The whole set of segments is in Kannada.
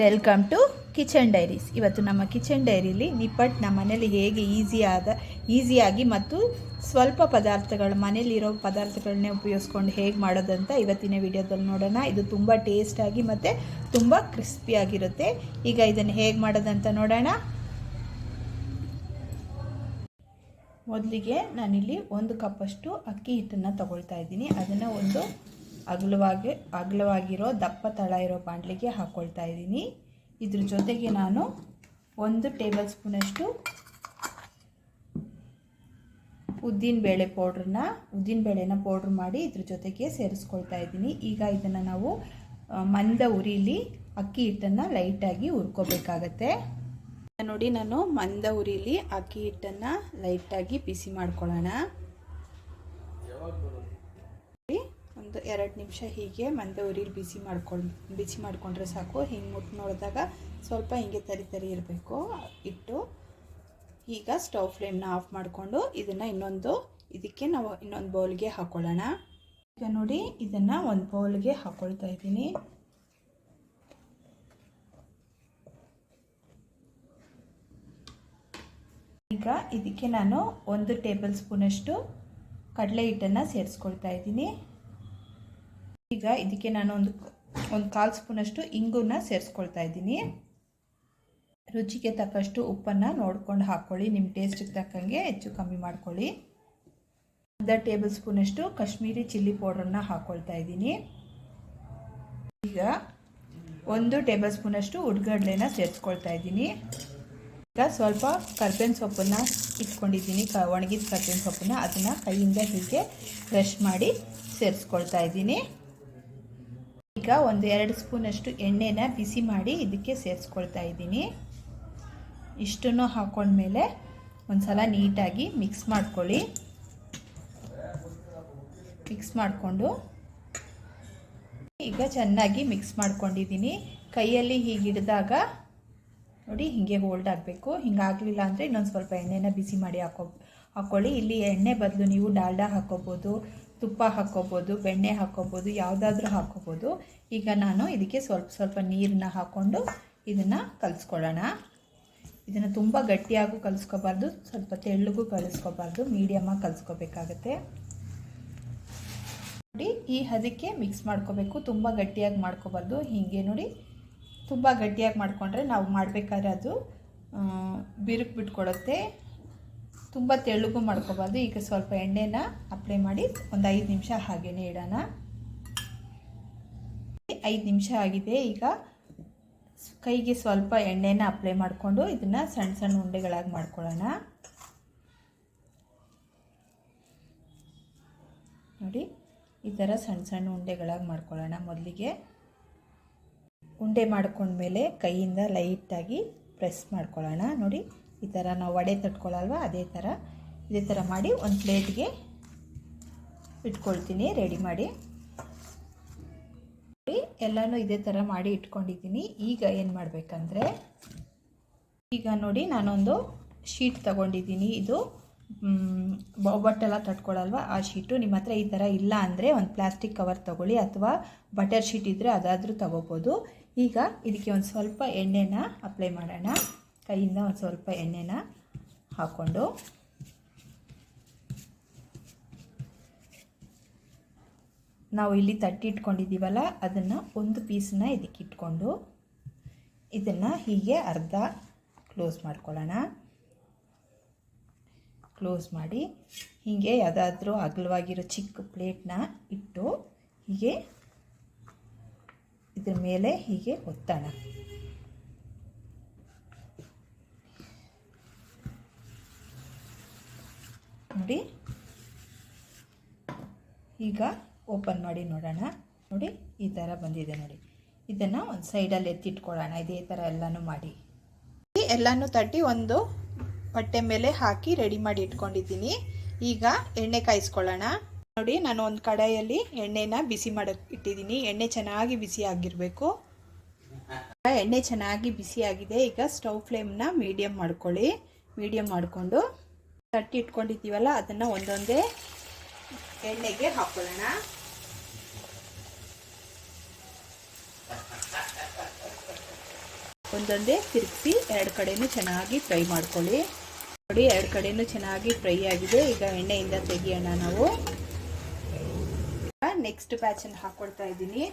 ವೆಲ್ಕಮ್ ಟು ಕಿಚನ್ ಡೈರೀಸ್ ಇವತ್ತು ನಮ್ಮ ಕಿಚನ್ ಡೈರಿಲಿ ನಿಪ್ಪಟ್ಟು ನಮ್ಮ ಮನೇಲಿ ಹೇಗೆ ಈಸಿಯಾದ ಈಸಿಯಾಗಿ ಮತ್ತು ಸ್ವಲ್ಪ ಪದಾರ್ಥಗಳು, ಮನೇಲಿರೋ ಪದಾರ್ಥಗಳನ್ನೇ ಉಪಯೋಗಿಸ್ಕೊಂಡು ಹೇಗೆ ಮಾಡೋದಂತ ಇವತ್ತಿನ ವಿಡಿಯೋದಲ್ಲಿ ನೋಡೋಣ. ಇದು ತುಂಬ ಟೇಸ್ಟಾಗಿ ಮತ್ತು ತುಂಬ ಕ್ರಿಸ್ಪಿಯಾಗಿರುತ್ತೆ ಈಗ ಇದನ್ನು ಹೇಗೆ ಮಾಡೋದಂತ ನೋಡೋಣ. ಮೊದಲಿಗೆ ನಾನಿಲ್ಲಿ ಒಂದು ಕಪ್ಪಷ್ಟು ಅಕ್ಕಿ ಹಿಟ್ಟನ್ನು ತಗೊಳ್ತಾ ಇದ್ದೀನಿ. ಅದನ್ನು ಒಂದು ಅಗಲವಾಗಿ, ಅಗಲವಾಗಿರೋ ದಪ್ಪ ತಳ ಇರೋ ಬಾಣಲಿಗೆ ಹಾಕ್ಕೊಳ್ತಾ ಇದ್ದೀನಿ. ಇದ್ರ ಜೊತೆಗೆ ನಾನು ಒಂದು ಟೇಬಲ್ ಸ್ಪೂನಷ್ಟು ಉದ್ದಿನ ಬೇಳೆ ಪೌಡ್ರನ್ನ, ಉದ್ದಿನ ಬೇಳೆನ ಪೌಡ್ರ್ ಮಾಡಿ ಇದ್ರ ಜೊತೆಗೆ ಸೇರಿಸ್ಕೊಳ್ತಾ ಇದ್ದೀನಿ. ಈಗ ಇದನ್ನು ನಾವು ಮಂದ ಉರಿಲಿ ಅಕ್ಕಿ ಹಿಟ್ಟನ್ನು ಲೈಟಾಗಿ ಹುರ್ಕೋಬೇಕಾಗತ್ತೆ. ನೋಡಿ ನಾನು ಮಂದ ಉರಿಲಿ ಅಕ್ಕಿ ಹಿಟ್ಟನ್ನು ಲೈಟಾಗಿ ಬಿಸಿ ಮಾಡ್ಕೊಳ್ಳೋಣ. ಒಂದು ಎರಡು ನಿಮಿಷ ಹೀಗೆ ಮಂದೆ ಉರಿಲಿ ಬಿಸಿ ಮಾಡ್ಕೊಂಡು, ಬಿಸಿ ಮಾಡಿಕೊಂಡ್ರೆ ಸಾಕು. ಹಿಂಗೆ ಮುಟ್ಟು ನೋಡಿದಾಗ ಸ್ವಲ್ಪ ಹಿಂಗೆ ತರಿ ತರಿ ಇರಬೇಕು. ಇಟ್ಟು ಈಗ ಸ್ಟವ್ ಫ್ಲೇಮ್ನ ಆಫ್ ಮಾಡಿಕೊಂಡು ಇದನ್ನು ಇನ್ನೊಂದು, ಇದಕ್ಕೆ ನಾವು ಇನ್ನೊಂದು ಬೌಲ್ಗೆ ಹಾಕ್ಕೊಳ್ಳೋಣ ಈಗ ನೋಡಿ ಇದನ್ನು ಒಂದು ಬೌಲ್ಗೆ ಹಾಕ್ಕೊಳ್ತಾ ಇದ್ದೀನಿ. ಈಗ ಇದಕ್ಕೆ ನಾನು ಒಂದು ಟೇಬಲ್ ಸ್ಪೂನಷ್ಟು ಕಡಲೆ ಹಿಟ್ಟನ್ನು ಸೇರಿಸ್ಕೊಳ್ತಾ ಇದ್ದೀನಿ. ಈಗ ಇದಕ್ಕೆ ನಾನು ಒಂದು ಒಂದು ಕಾಲು ಸ್ಪೂನಷ್ಟು ಇಂಗುನ ಸೇರಿಸ್ಕೊಳ್ತಾ ಇದ್ದೀನಿ. ರುಚಿಗೆ ತಕ್ಕಷ್ಟು ಉಪ್ಪನ್ನು ನೋಡ್ಕೊಂಡು ಹಾಕ್ಕೊಳ್ಳಿ ನಿಮ್ಮ ಟೇಸ್ಟಿಗೆ ತಕ್ಕಂಗೆ ಹೆಚ್ಚು ಕಮ್ಮಿ ಮಾಡ್ಕೊಳ್ಳಿ. ಅರ್ಧ ಟೇಬಲ್ ಸ್ಪೂನಷ್ಟು ಕಾಶ್ಮೀರಿ ಚಿಲ್ಲಿ ಪೌಡ್ರನ್ನ ಹಾಕ್ಕೊಳ್ತಾ ಇದ್ದೀನಿ. ಈಗ ಒಂದು ಟೇಬಲ್ ಸ್ಪೂನಷ್ಟು ಉಡ್ಗಡ್ಲೆನ ಸೇರಿಸ್ಕೊಳ್ತಾ ಇದ್ದೀನಿ. ಈಗ ಸ್ವಲ್ಪ ಕರ್ಬೇವಿನ ಸೊಪ್ಪನ್ನು ಇಟ್ಕೊಂಡಿದ್ದೀನಿ, ಕ, ಒಣಗಿದ ಕರ್ಬೇವಿನ ಸೊಪ್ಪನ್ನು. ಅದನ್ನು ಕೈಯಿಂದ ಹೀಗೆ ಕ್ರಷ್ ಮಾಡಿ ಸೇರಿಸ್ಕೊಳ್ತಾ ಇದ್ದೀನಿ. ಈಗ ಒಂದು ಎರಡು ಸ್ಪೂನಷ್ಟು ಎಣ್ಣೆನ ಬಿಸಿ ಮಾಡಿ ಇದಕ್ಕೆ ಸೇರಿಸ್ಕೊಳ್ತಾ ಇದ್ದೀನಿ. ಇಷ್ಟನ್ನು ಹಾಕೊಂಡ್ಮೇಲೆ ಒಂದು ಸಲ ನೀಟಾಗಿ ಮಿಕ್ಸ್ ಮಾಡ್ಕೊಳ್ಳಿ. ಮಿಕ್ಸ್ ಮಾಡಿಕೊಂಡು ಈಗ ಚೆನ್ನಾಗಿ ಮಿಕ್ಸ್ ಮಾಡ್ಕೊಂಡಿದ್ದೀನಿ. ಕೈಯಲ್ಲಿ ಹೀಗೆ ಹಿಡಿದಾಗ ನೋಡಿ ಹೀಗೆ ಹೋಲ್ಡ್ ಆಗಬೇಕು. ಹಿಂಗಾಗಲಿಲ್ಲ ಅಂದರೆ ಇನ್ನೊಂದು ಸ್ವಲ್ಪ ಎಣ್ಣೆನ ಬಿಸಿ ಮಾಡಿ ಹಾಕೋ ಹಾಕ್ಕೊಳ್ಳಿ ಇಲ್ಲಿ ಎಣ್ಣೆ ಬದಲು ನೀವು ಡಾಲ್ಡಾ ಹಾಕ್ಕೋಬೋದು ತುಪ್ಪ ಹಾಕ್ಕೋಬೋದು, ಬೆಣ್ಣೆ ಹಾಕ್ಕೋಬೋದು, ಯಾವುದಾದ್ರೂ ಹಾಕ್ಕೋಬೋದು. ಈಗ ನಾನು ಇದಕ್ಕೆ ಸ್ವಲ್ಪ ಸ್ವಲ್ಪ ನೀರನ್ನ ಹಾಕ್ಕೊಂಡು ಇದನ್ನು ಕಲಿಸ್ಕೊಳ್ಳೋಣ. ಇದನ್ನು ತುಂಬ ಗಟ್ಟಿಯಾಗೂ ಕಲಿಸ್ಕೋಬಾರ್ದು, ಸ್ವಲ್ಪ ತೆಳ್ಳಗೂ ಕಲಿಸ್ಕೋಬಾರ್ದು ಮೀಡಿಯಮಾಗಿ ಕಲಿಸ್ಕೋಬೇಕಾಗತ್ತೆ. ನೋಡಿ, ಈ ಹದಕ್ಕೆ ಮಿಕ್ಸ್ ಮಾಡ್ಕೋಬೇಕು. ತುಂಬ ಗಟ್ಟಿಯಾಗಿ ಮಾಡ್ಕೋಬಾರ್ದು. ಹೀಗೆ ನೋಡಿ, ತುಂಬ ಗಟ್ಟಿಯಾಗಿ ಮಾಡಿಕೊಂಡ್ರೆ ನಾವು ಮಾಡಬೇಕಾದ್ರೆ ಅದು ಬಿರುಕು ಬಿಟ್ಕೊಡುತ್ತೆ. ತುಂಬ ತೆಳ್ಳಗೂ ಮಾಡ್ಕೋಬಾರ್ದು. ಈಗ ಸ್ವಲ್ಪ ಎಣ್ಣೆನ ಅಪ್ಲೈ ಮಾಡಿ ಒಂದು ಐದು ನಿಮಿಷ ಹಾಗೇ ಇಡೋಣ. ಐದು ನಿಮಿಷ ಆಗಿದೆ. ಈಗ ಕೈಗೆ ಸ್ವಲ್ಪ ಎಣ್ಣೆನ ಅಪ್ಲೈ ಮಾಡಿಕೊಂಡು ಇದನ್ನು ಸಣ್ಣ ಸಣ್ಣ ಉಂಡೆಗಳಾಗಿ ಮಾಡ್ಕೊಳ್ಳೋಣ. ನೋಡಿ, ಈ ಥರ ಸಣ್ಣ ಸಣ್ಣ ಉಂಡೆಗಳಾಗಿ ಮಾಡ್ಕೊಳ್ಳೋಣ ಮೊದಲಿಗೆ. ಉಂಡೆ ಮಾಡ್ಕೊಂಡ್ಮೇಲೆ ಕೈಯಿಂದ ಲೈಟಾಗಿ ಪ್ರೆಸ್ ಮಾಡ್ಕೊಳ್ಳೋಣ. ನೋಡಿ ಈ ಥರ ನಾವು ವಡೆ ತಟ್ಕೊಳ್ಳಲ್ವ ಅದೇ ಥರ ಇದೇ ಥರ ಮಾಡಿ ಒಂದು ಪ್ಲೇಟ್ಗೆ ಇಟ್ಕೊಳ್ತೀನಿ ರೆಡಿ ಮಾಡಿ. ಎಲ್ಲನೂ ಇದೇ ಥರ ಮಾಡಿ ಇಟ್ಕೊಂಡಿದ್ದೀನಿ. ಈಗ ಏನು ಮಾಡಬೇಕಂದ್ರೆ, ಈಗ ನೋಡಿ ನಾನೊಂದು ಶೀಟ್ ತಗೊಂಡಿದ್ದೀನಿ. ಇದು ಬಟ್ಟೆಲ್ಲ ತಟ್ಕೊಳ್ಳಲ್ವ ಆ ಶೀಟು. ನಿಮ್ಮ ಹತ್ರ ಈ ಥರ ಇಲ್ಲ ಅಂದರೆ ಒಂದು ಪ್ಲಾಸ್ಟಿಕ್ ಕವರ್ ತಗೊಳ್ಳಿ ಅಥವಾ ಬಟರ್ ಶೀಟ್ ಇದ್ದರೆ ಅದಾದರೂ ತಗೋಬೋದು. ಈಗ ಇದಕ್ಕೆ ಒಂದು ಸ್ವಲ್ಪ ಎಣ್ಣೆನ ಅಪ್ಲೈ ಮಾಡೋಣ. ಕೈಯಿಂದ ಒಂದು ಸ್ವಲ್ಪ ಎಣ್ಣೆನ ಹಾಕ್ಕೊಂಡು ನಾವು ಇಲ್ಲಿ ತಟ್ಟಿ ಇಟ್ಕೊಂಡಿದ್ದೀವಲ್ಲ, ಅದನ್ನು ಒಂದು ಪೀಸನ್ನ ಇದಕ್ಕೆ ಇಟ್ಕೊಂಡು ಇದನ್ನು ಹೀಗೆ ಅರ್ಧ ಕ್ಲೋಸ್ ಮಾಡ್ಕೊಳ್ಳೋಣ. ಕ್ಲೋಸ್ ಮಾಡಿ ಹೀಗೆ ಯಾವುದಾದ್ರೂ ಅಗಲವಾಗಿರೋ ಚಿಕ್ಕ ಪ್ಲೇಟ್ನ ಇಟ್ಟು ಹೀಗೆ ಇದ್ರ ಮೇಲೆ ಹೀಗೆ ಒತ್ತೋಣ. ನೋಡಿ. ಈಗ ಓಪನ್ ಮಾಡಿ ನೋಡೋಣ. ನೋಡಿ, ಈ ಥರ ಬಂದಿದೆ ನೋಡಿ. ಇದನ್ನು ಒಂದು ಸೈಡಲ್ಲಿ ಎತ್ತಿಟ್ಕೊಳ್ಳೋಣ. ಇದೇ ಥರ ಎಲ್ಲನೂ ಮಾಡಿ. ಎಲ್ಲನೂ ತಟ್ಟಿ ಒಂದು ಬಟ್ಟೆ ಮೇಲೆ ಹಾಕಿ ರೆಡಿ ಮಾಡಿ ಇಟ್ಕೊಂಡಿದ್ದೀನಿ. ಈಗ ಎಣ್ಣೆ ಕಾಯಿಸ್ಕೊಳ್ಳೋಣ. ನೋಡಿ, ನಾನು ಒಂದು ಕಡಾಯಲ್ಲಿ ಎಣ್ಣೆನ ಬಿಸಿ ಮಾಡೋಕ್ಕೆ ಇಟ್ಟಿದ್ದೀನಿ. ಎಣ್ಣೆ ಚೆನ್ನಾಗಿ ಬಿಸಿ ಆಗಿರಬೇಕು. ಎಣ್ಣೆ ಚೆನ್ನಾಗಿ ಬಿಸಿ ಆಗಿದೆ. ಈಗ ಸ್ಟವ್ ಫ್ಲೇಮ್ನ ಮೀಡಿಯಮ್ ಮಾಡ್ಕೊಳ್ಳಿ. ಮೀಡಿಯಮ್ ಮಾಡಿಕೊಂಡು ತಟ್ಟಿ ಇಟ್ಕೊಂಡಿದ್ದೀವಲ್ಲ, ಅದನ್ನು ಒಂದೊಂದೇ ಎಣ್ಣೆಗೆ ಹಾಕ್ಕೊಳ್ಳೋಣ ಒಂದೊಂದೇ ತಿರುಗಿಸಿ ಎರಡು ಕಡೆಯೂ ಚೆನ್ನಾಗಿ ಫ್ರೈ ಮಾಡ್ಕೊಳ್ಳಿ. ನೋಡಿ, ಎರಡು ಕಡೆಯೂ ಚೆನ್ನಾಗಿ ಫ್ರೈ ಆಗಿದೆ. ಈಗ ಎಣ್ಣೆಯಿಂದ ತೆಗಿಯೋಣ ನಾವು. ನೆಕ್ಸ್ಟ್ ಬ್ಯಾಚನ್ನು ಹಾಕ್ಕೊಳ್ತಾ ಇದ್ದೀನಿ.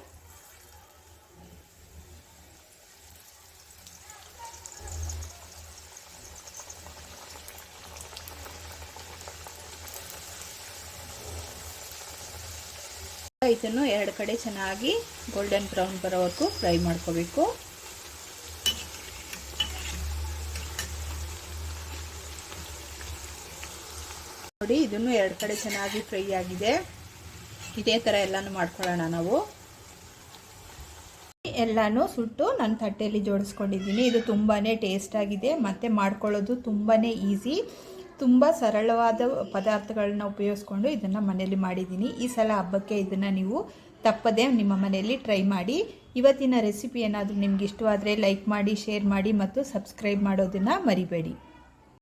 ಇದನ್ನು ಎರಡು ಕಡೆ ಚೆನ್ನಾಗಿ ಗೋಲ್ಡನ್ ಬ್ರೌನ್ ಬರೋವರೆಗೂ ಫ್ರೈ ಮಾಡ್ಕೋಬೇಕು. ನೋಡಿ, ಇದನ್ನು ಎರಡು ಕಡೆ ಚೆನ್ನಾಗಿ ಫ್ರೈ ಆಗಿದೆ. ಇದೇ ಥರ ಎಲ್ಲನೂ ಮಾಡ್ಕೊಳ್ಳೋಣ ನಾವು. ಎಲ್ಲನೂ ಸುಟ್ಟು ನಾನು ತಟ್ಟೆಯಲ್ಲಿ ಜೋಡಿಸ್ಕೊಂಡಿದ್ದೀನಿ. ಇದು ತುಂಬಾ ಟೇಸ್ಟ್ ಆಗಿದೆ. ಮತ್ತು ಮಾಡ್ಕೊಳ್ಳೋದು ತುಂಬಾ ಈಸಿ ತುಂಬ ಸರಳವಾದ ಪದಾರ್ಥಗಳನ್ನ ಉಪಯೋಗಿಸ್ಕೊಂಡು ಇದನ್ನು ಮನೆಯಲ್ಲಿ ಮಾಡಿದ್ದೀನಿ. ಈ ಸಲ ಹಬ್ಬಕ್ಕೆ ಇದನ್ನು ನೀವು ತಪ್ಪದೇ ನಿಮ್ಮ ಮನೆಯಲ್ಲಿ ಟ್ರೈ ಮಾಡಿ. ಇವತ್ತಿನ ರೆಸಿಪಿ ಏನಾದರೂ ನಿಮ್ಗೆ ಇಷ್ಟವಾದರೆ ಲೈಕ್ ಮಾಡಿ ಶೇರ್ ಮಾಡಿ ಮತ್ತು ಸಬ್ಸ್ಕ್ರೈಬ್ ಮಾಡೋದನ್ನು ಮರಿಬೇಡಿ.